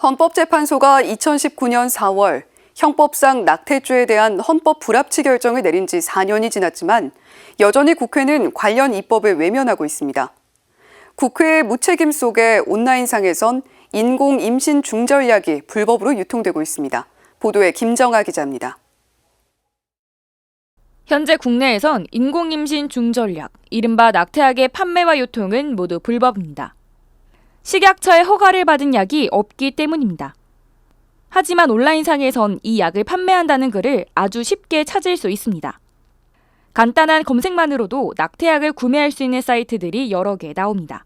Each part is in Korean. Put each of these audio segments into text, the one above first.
헌법재판소가 2019년 4월 형법상 낙태죄에 대한 헌법 불합치 결정을 내린 지 4년이 지났지만 여전히 국회는 관련 입법을 외면하고 있습니다. 국회의 무책임 속에 온라인상에선 인공 임신 중절약이 불법으로 유통되고 있습니다. 보도에 김정아 기자입니다. 현재 국내에선 인공임신 중절약, 이른바 낙태약의 판매와 유통은 모두 불법입니다. 식약처의 허가를 받은 약이 없기 때문입니다. 하지만 온라인상에선 이 약을 판매한다는 글을 아주 쉽게 찾을 수 있습니다. 간단한 검색만으로도 낙태약을 구매할 수 있는 사이트들이 여러 개 나옵니다.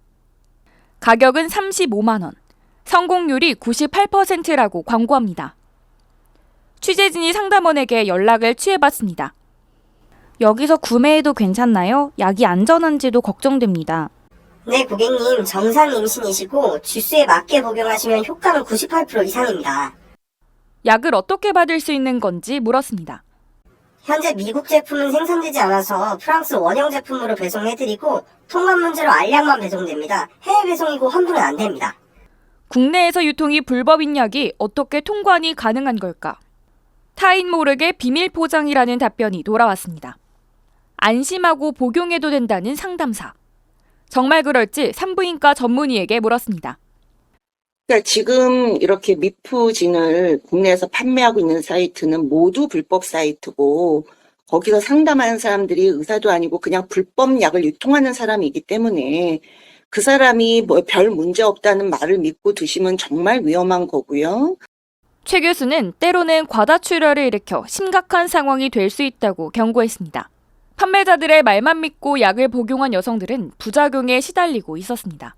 가격은 35만원, 성공률이 98%라고 광고합니다. 취재진이 상담원에게 연락을 취해봤습니다. 여기서 구매해도 괜찮나요? 약이 안전한지도 걱정됩니다. 네, 고객님. 정상 임신이시고 주수에 맞게 복용하시면 효과는 98% 이상입니다. 약을 어떻게 받을 수 있는 건지 물었습니다. 현재 미국 제품은 생산되지 않아서 프랑스 원형 제품으로 배송해드리고 통관 문제로 알약만 배송됩니다. 해외 배송이고 환불은 안 됩니다. 국내에서 유통이 불법인 약이 어떻게 통관이 가능한 걸까? 타인 모르게 비밀 포장이라는 답변이 돌아왔습니다. 안심하고 복용해도 된다는 상담사. 정말 그럴지 산부인과 전문의에게 물었습니다. 그러니까 지금 이렇게 미프진을 국내에서 판매하고 있는 사이트는 모두 불법 사이트고 거기서 상담하는 사람들이 의사도 아니고 그냥 불법 약을 유통하는 사람이기 때문에 그 사람이 뭐 별 문제 없다는 말을 믿고 드시면 정말 위험한 거고요. 최 교수는 때로는 과다출혈을 일으켜 심각한 상황이 될 수 있다고 경고했습니다. 판매자들의 말만 믿고 약을 복용한 여성들은 부작용에 시달리고 있었습니다.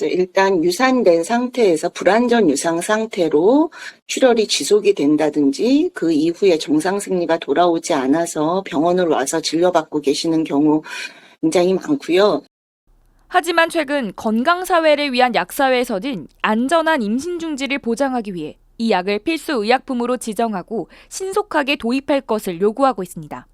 일단 유산된 상태에서 불안전 유상 상태로 출혈이 지속이 된다든지 그 이후에 정상 생리가 돌아오지 않아서 병원으로 와서 진료받고 계시는 경우 굉장히 많고요. 하지만 최근 건강사회를 위한 약사회에서는 안전한 임신 중지를 보장하기 위해 이 약을 필수 의약품으로 지정하고 신속하게 도입할 것을 요구하고 있습니다.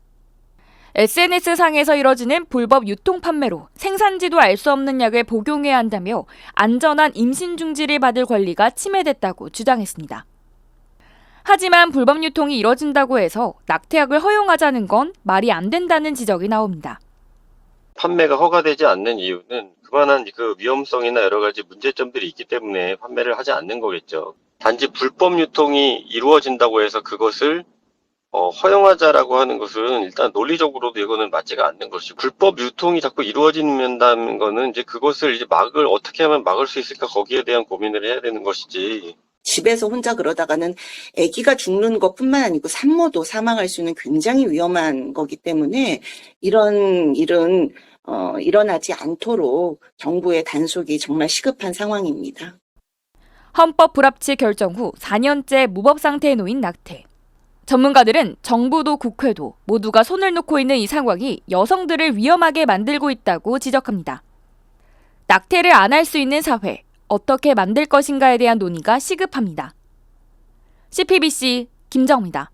SNS상에서 이뤄지는 불법 유통 판매로 생산지도 알 수 없는 약을 복용해야 한다며 안전한 임신 중지를 받을 권리가 침해됐다고 주장했습니다. 하지만 불법 유통이 이뤄진다고 해서 낙태약을 허용하자는 건 말이 안 된다는 지적이 나옵니다. 판매가 허가되지 않는 이유는 그만한 그 위험성이나 여러 가지 문제점들이 있기 때문에 판매를 하지 않는 거겠죠. 단지 불법 유통이 이루어진다고 해서 그것을 어, 허용하자라고 하는 것은 일단 논리적으로도 이거는 맞지가 않는 것이 불법 유통이 자꾸 이루어진다는 거는 이제 그것을 이제 막을 어떻게 하면 막을 수 있을까 거기에 대한 고민을 해야 되는 것이지 집에서 혼자 그러다가는 아기가 죽는 것뿐만 아니고 산모도 사망할 수 있는 굉장히 위험한 거기 때문에 이런 일은 어, 일어나지 않도록 정부의 단속이 정말 시급한 상황입니다. 헌법 불합치 결정 후 4년째 무법 상태에 놓인 낙태. 전문가들은 정부도 국회도 모두가 손을 놓고 있는 이 상황이 여성들을 위험하게 만들고 있다고 지적합니다. 낙태를 안 할 수 있는 사회, 어떻게 만들 것인가에 대한 논의가 시급합니다. CPBC 김정입니다.